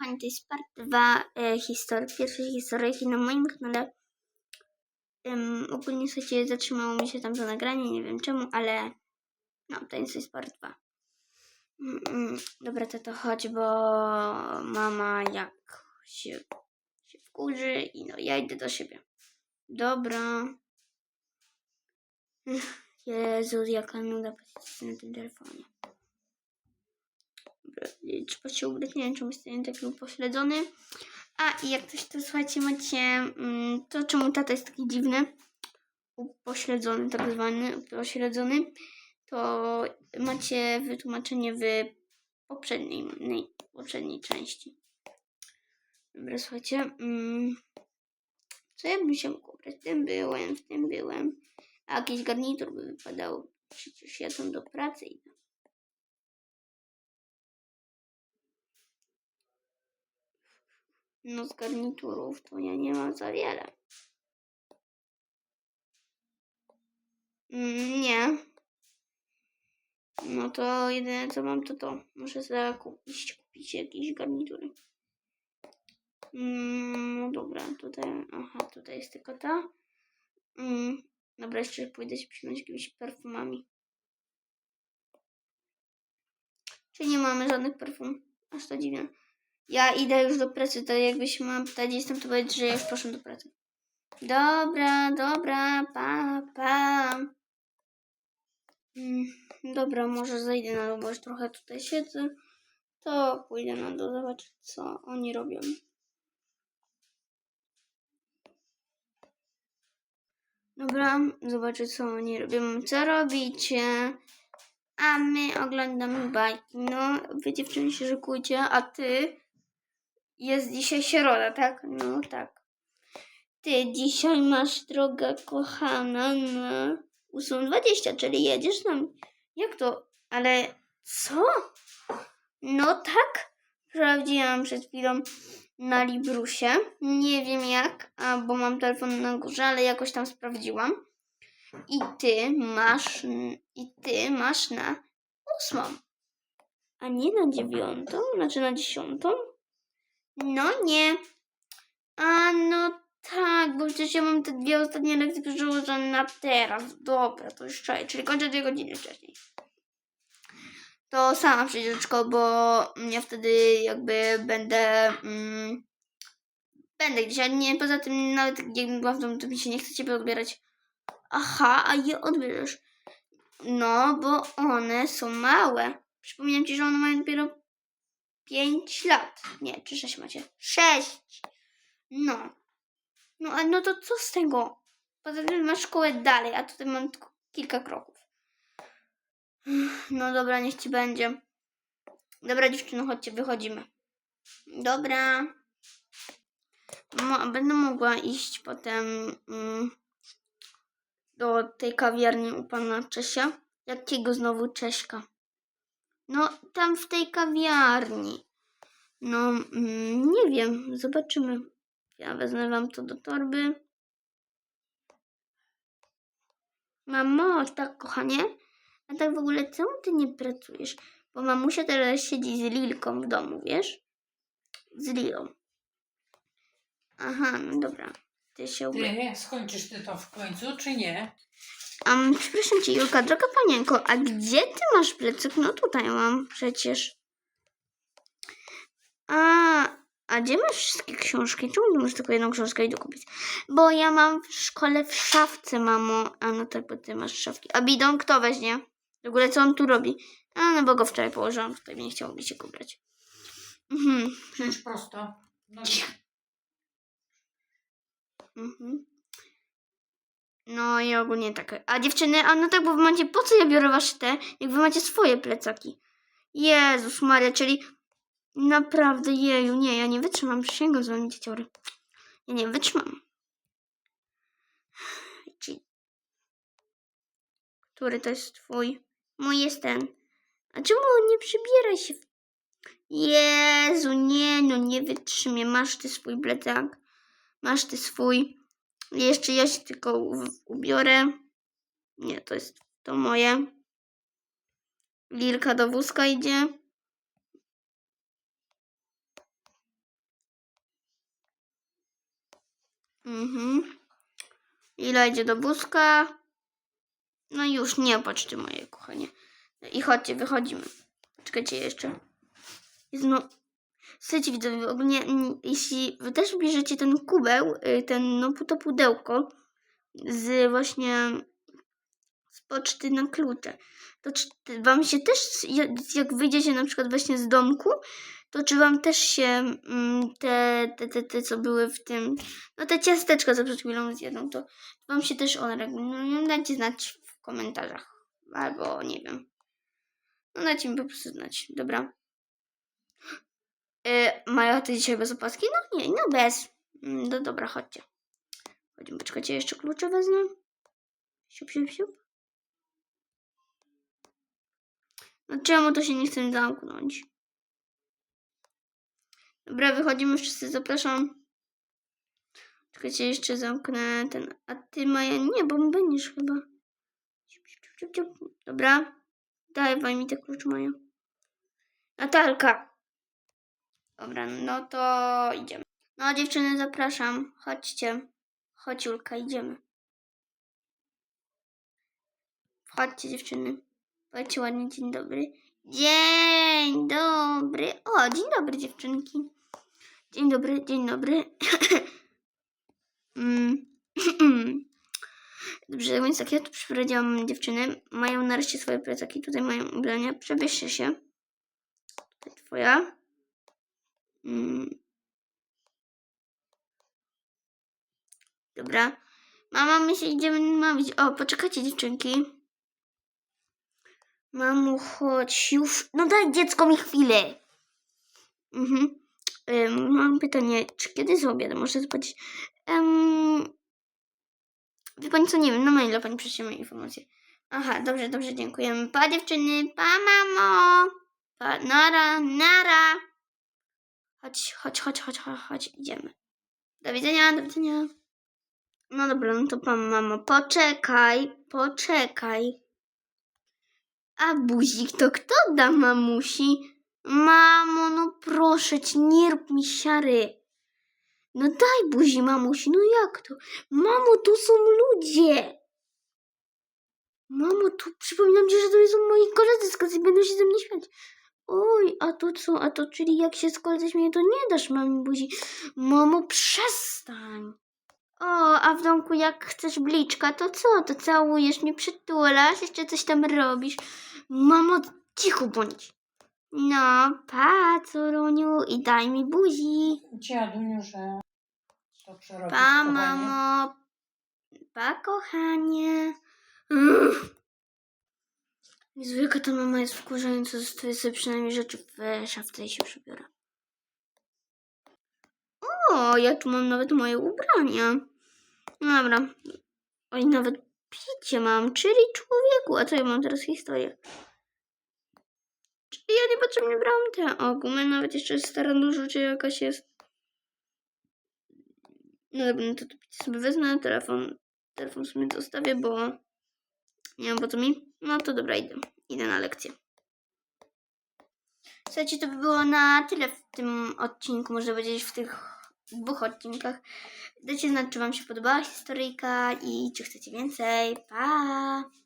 kochani, to jest part 2 e, historii, pierwszej historyjki na moim kanale. Ym, ogólnie słuchajcie, zatrzymało mi się tam to nagranie, nie wiem czemu, ale no, to jest, part 2. Mm, mm, dobra, to to chodź, bo mama jak się, się wkurzy i no, ja idę do siebie. Dobra. Jezu, jaka nuda na tym telefonie. Trzeba się ubrać, nie wiem czemu jestem taki upośledzony. A i jak coś to słuchajcie macie, mm, to czemu tata jest taki dziwny, upośledzony tak zwany, upośledzony, to macie wytłumaczenie w poprzedniej, poprzedniej części. Dobra, słuchajcie, mm, co ja bym się mógł ubrać? W tym byłem, w tym byłem. A jakiś garnitur by wypadał. Przecież ja tam do pracy idę. No z garniturów to ja nie mam za wiele. Mm, nie. No to jedyne co mam to to. Muszę sobie kupić, kupić jakieś garnitury. Mm, no dobra, tutaj, aha, tutaj jest tylko ta. Mm, dobra, jeszcze pójdę się przymać jakimiś perfumami. Czy nie mamy żadnych perfum? Aż to dziwne. Ja idę już do pracy, to jakbyś mam pytać, jestem, to powiedz, że już poszłam do pracy. Dobra, dobra, pa, pa. Mm, dobra, może zejdę na dół, trochę tutaj siedzę. To pójdę na dół, zobaczyć co oni robią. Dobra, zobaczę co oni robią. Co robicie? A my oglądamy bajki. No, wy dziewczyny się szykujcie, a ty jest dzisiaj środa, tak? No tak. Ty dzisiaj masz drogę kochana na 8.20, czyli jedziesz tam. Jak to? Ale co? No tak. Sprawdziłam przed chwilą na Librusie. Nie wiem jak, bo mam telefon na górze, ale jakoś tam sprawdziłam. I ty masz, i ty masz na ósmą, a nie na dziewiątą, znaczy na dziesiątą. No nie. A no tak, bo przecież ja mam te dwie ostatnie lekcje przełożone na teraz. Dobra, to już czaję, czyli kończę dwie godziny wcześniej. To sama szkoły, bo ja wtedy jakby będę... Mm, będę gdzieś, a nie poza tym nawet jak byłam w domu, to mi się nie chce ciebie odbierać. Aha, a je odbierzesz. No, bo one są małe. Przypominam ci, że one mają dopiero 5 lat. Nie, czy 6 macie? 6. No. No, a no to co z tego? Poza tym masz szkołę dalej, a tutaj mam tylko kilka kroków. No dobra, niech ci będzie. Dobra, dziewczyno, chodźcie, wychodzimy. Dobra. Mo, będę mogła iść potem mm, do tej kawiarni u pana Czesia. Jakiego znowu Cześka? No, tam w tej kawiarni. No, mm, nie wiem, zobaczymy. Ja wezmę wam to do torby. Mamo, tak kochanie, a tak w ogóle czemu ty nie pracujesz? Bo mamusia teraz siedzi z Lilką w domu, wiesz? Z Lilą. Aha, no dobra. Ty się ubrać. Ty skończysz ty to w końcu, czy nie? Um, przepraszam cię, Julka, droga panienko, a gdzie ty masz plecak? No tutaj mam przecież. A, a gdzie masz wszystkie książki? Czemu ty masz tylko jedną książkę i do kupić? Bo ja mam w szkole w szafce, mamo. A no tak, bo ty masz szafki. A bidon kto weźmie? W ogóle co on tu robi? A no bo go wczoraj położyłam, tutaj nie chciało mi się kubrać. Mhm, Przecież prosto. No, mhm. No i ogólnie tak. A dziewczyny, a no tak, bo wy macie, po co ja biorę wasze te, jak wy macie swoje plecaki? Jezus Maria, czyli naprawdę, jeju, nie, ja nie wytrzymam, przysięgam z wami dzieciory. Ja nie wytrzymam. Który to jest twój? Mój jest ten. A czemu on nie przybieraj się? w- Jezu, nie, no nie wytrzymie. Masz ty swój plecak. Masz ty swój. Jeszcze ja się tylko ubiorę. Nie, to jest to moje. Lilka do wózka idzie. Mhm. Lila idzie do wózka. No już, nie patrzcie moje kochanie. I chodźcie, wychodzimy. Czekajcie jeszcze. Jest no... Słuchajcie widzowie, ogólnie mm, jeśli wy też bierzecie ten kubeł, y, ten, no to pudełko z właśnie z poczty na klucze, to czy wam się też, jak, wyjdziecie na przykład właśnie z domku, to czy wam też się mm, te, te, te, te, co były w tym, no te ciasteczka, co przed chwilą zjedzą, to wam się też one regulują. Dajcie znać w komentarzach. Albo nie wiem. No dajcie mi po prostu znać. Dobra. Yy, ty dzisiaj bez opaski? No nie, no bez. Mm, No dobra, chodźcie. Chodźmy, poczekajcie, jeszcze klucze wezmę. Siup, siup, siup. No czemu to się nie chce zamknąć? Dobra, wychodzimy wszyscy, zapraszam. Czekajcie, jeszcze zamknę ten. A ty Maja, nie, bo będziesz chyba. Ciup, ciup, ciup, ciup. Dobra. Daj mi te klucz Maja. Natalka. Dobra, no to idziemy. No dziewczyny, zapraszam. Chodźcie. Chodź Julka, idziemy. Chodźcie dziewczyny. Powiedzcie ładnie dzień dobry. Dzień dobry. O, dzień dobry dziewczynki. Dzień dobry, dzień dobry. Mm. Dobrze, więc tak, ja tu przyprowadziłam dziewczyny. Mają nareszcie swoje plecaki. Tutaj mają ubrania. Przebierzcie się. Tutaj twoja. Mm. Dobra. Mama, my się idziemy mawić. O, poczekajcie dziewczynki. Mamu, chodź już. No daj dziecko mi chwilę. Mhm. Mam pytanie, czy kiedy z obiadem może spać? Um, wie pani co, nie wiem, na maila pani przyśle informację. Aha, dobrze, dobrze, dziękujemy. Pa dziewczyny, pa mamo. Pa, nara, nara. Chodź, chodź, chodź, chodź, chodź, chodź, idziemy. Do widzenia, do widzenia. No dobra, no to pan, mamo, poczekaj, poczekaj. A buzik to kto da mamusi? Mamo, no proszę cię, nie rób mi siary. No daj buzi mamusi, no jak to? Mamo, tu są ludzie. Mamo, tu przypominam ci, że to są moi koledzy z klasy, będą się ze mnie śmiać. Oj, a to co? A to czyli jak się z śmieje, to nie dasz mami buzi. Mamo, przestań. O, a w domku jak chcesz bliczka, to co? To całujesz mnie, przytulasz, jeszcze coś tam robisz. Mamo, cicho bądź. No, pa, córuniu, i daj mi buzi. Dziaduniu, że to przerobisz, Pa, mamo. Pa, kochanie. Uff. Jaka ta mama jest wkurzająca. Zostawię sobie przynajmniej rzeczy w szafce i się przebiorę. O, ja tu mam nawet moje ubrania. No Dobra. Oj, nawet picie mam, czyli człowieku. A co ja mam teraz historię? Czyli ja niepotrzebnie brałam te. O, gumę nawet jeszcze stara dużo, czy jakaś jest. No dobra, no to, to sobie wezmę. Telefon, telefon sobie zostawię, bo nie wiem po co mi. No to dobra, idę. Idę na lekcję. Słuchajcie, to by było na tyle w tym odcinku, można powiedzieć w tych dwóch odcinkach. Dajcie znać, czy Wam się podobała historyjka i czy chcecie więcej. Pa!